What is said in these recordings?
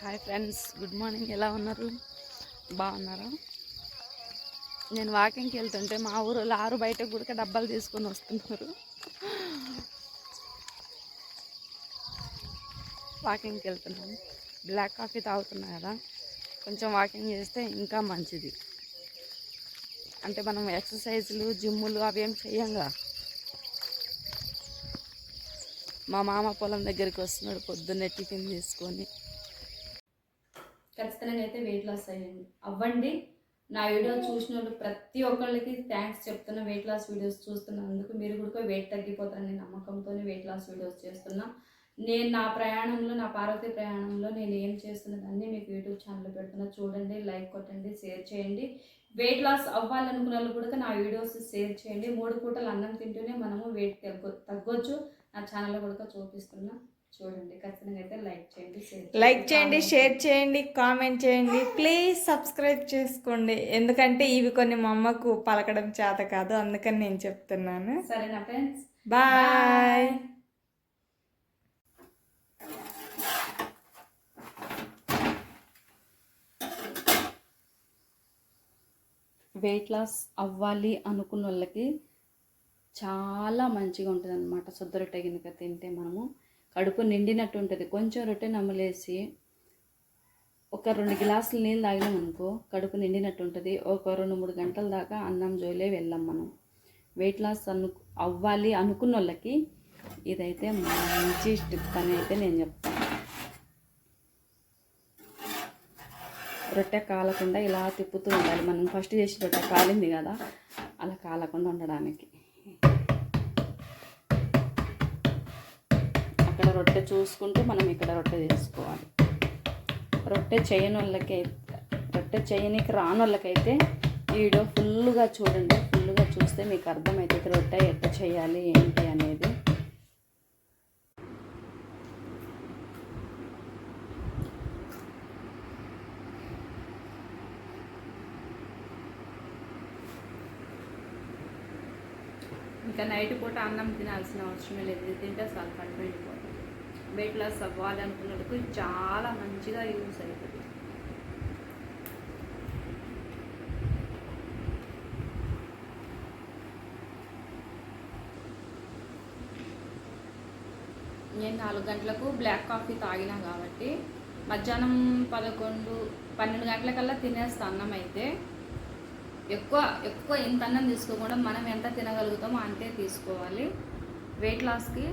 Hi friends good morning ఎలా ఉన్నారు? బాగున్నారా? నేను వాకింగ్కి వెళ్తుంటే మా ఊరు ఆరు బయట కూడా డబ్బాలు తీసుకొని వస్తున్నారు. వాకింగ్కి వెళ్తున్నాను బ్లాక్ కాఫీ తాగుతున్నా కదా కొంచెం వాకింగ్ చేస్తే ఇంకా మంచిది. అంటే మనం ఎక్సర్సైజులు జిమ్ములు అవి ఏం చెయ్యంగా మా మామ పొలం దగ్గరికి వస్తున్నాడు పొద్దున్నే టిఫిన్ తీసుకొని. ఖచ్చితంగా అయితే వెయిట్ లాస్ అయ్యండి అవ్వండి. నా వీడియో చూసిన వాళ్ళు ప్రతి ఒక్కళ్ళకి థ్యాంక్స్ చెప్తున్నా వెయిట్ లాస్ వీడియోస్ చూస్తున్నందుకు మీరు కూడా వెయిట్ తగ్గిపోతారని నమ్మకంతోనే వెయిట్ లాస్ వీడియోస్ చేస్తున్నా. నేను నా ప్రయాణంలో నా పార్వతి ప్రయాణంలో నేను ఏం చేస్తున్నదాన్ని మీకు యూట్యూబ్ ఛానల్లో పెడుతున్నా. చూడండి లైక్ కొట్టండి షేర్ చేయండి. వెయిట్ లాస్ అవ్వాలనుకున్న వాళ్ళు కూడా నా వీడియోస్ షేర్ చేయండి. మూడు పూటలు అన్నం తింటూనే మనము వెయిట్ తగ్గ తగ్గొచ్చు. నా ఛానల్లో కూడా చూపిస్తున్నా. చూడండి ఖచ్చితంగా అయితే లైక్ చేయండి షేర్ లైక్ చేయండి కామెంట్ షేర్ చేయండి కామెంట్ చేయండి. ప్లీజ్ సబ్స్క్రైబ్ చేసుకోండి. ఎందుకంటే ఇవి కొన్ని మా అమ్మకు పలకడం చేత కాదు. అందుకని నేను చెప్తున్నాను. సరేనా ఫ్రెండ్స్? బాయ్. వెయిట్ లాస్ అవ్వాలి అనుకున్న వాళ్ళకి చాలా మంచిగా ఉంటుంది అనమాట తింటే మనము. కడుపు నిండినట్టు ఉంటుంది. కొంచెం రొట్టె నమ్మలేసి ఒక రెండు గ్లాసులు నీళ్ళు తాగినాం అనుకో కడుపు నిండినట్టు ఉంటుంది. ఒక రెండు మూడు గంటల దాకా అన్నం జోలే వెళ్ళాం మనం. వెయిట్ లాస్ అను అవ్వాలి అనుకున్న వాళ్ళకి ఇదైతే మంచి టిప్ అని అయితే నేను చెప్తాను రొట్టె కాలకుండా ఇలా తిప్పుతూ ఉండాలి మనం. ఫస్ట్ చేసి రొట్టె కాలింది కదా అలా కాలకుండా ఉండడానికి. అక్కడ రొట్టె చూసుకుంటూ మనం ఇక్కడ రొట్టె చేసుకోవాలి. రొట్టె చేయని వాళ్ళకి రొట్టె చేయనికి రాని వాళ్ళకైతే వీడియో ఫుల్గా చూడండి. ఫుల్గా చూస్తే మీకు అర్థమవుతుంది రొట్టె ఎట్లా చేయాలి ఏంటి అనేది. ఇంకా నైట్ పూట అన్నం తినాల్సిన అవసరం లేదు. తింటే చాలా కడుపు వెళ్ళిపోతుంది వెయిట్ లాస్ అవ్వాలి అనుకున్నట్టుకు చాలా మంచిగా యూస్ అవుతుంది నేను నాలుగు గంటలకు బ్లాక్ కాఫీ తాగినా కాబట్టి మధ్యాహ్నం పదకొండు పన్నెండు గంటలకల్లా తినేస్తా అన్నం అయితే ఎక్కువ ఎక్కువ ఎంత అన్నం తీసుకోకుండా మనం ఎంత తినగలుగుతామో అంతే తీసుకోవాలి. వెయిట్ లాస్కి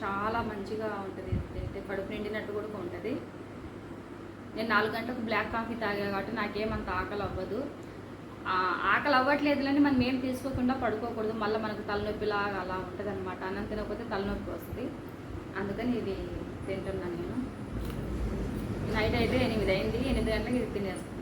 చాలా మంచిగా ఉంటుంది. తింటే కడుపు నిండినట్టు కూడా ఉంటుంది. నేను నాలుగు గంటలకు బ్లాక్ కాఫీ తాగా కాబట్టి నాకేమంత ఆకలి అవ్వదు. ఆకలి ఆకలి అవ్వట్లేదులని మనం ఏం తీసుకోకుండా పడుకోకూడదు. మళ్ళీ మనకు తలనొప్పిలాగా అలా ఉంటుంది అనమాట అన్నం తినకపోతే తలనొప్పి వస్తుంది. అందుకని ఇది తింటున్నాను నేను. నైట్ అయితే ఎనిమిది అయింది. ఎనిమిది గంటలకు ఇది తినేస్తాను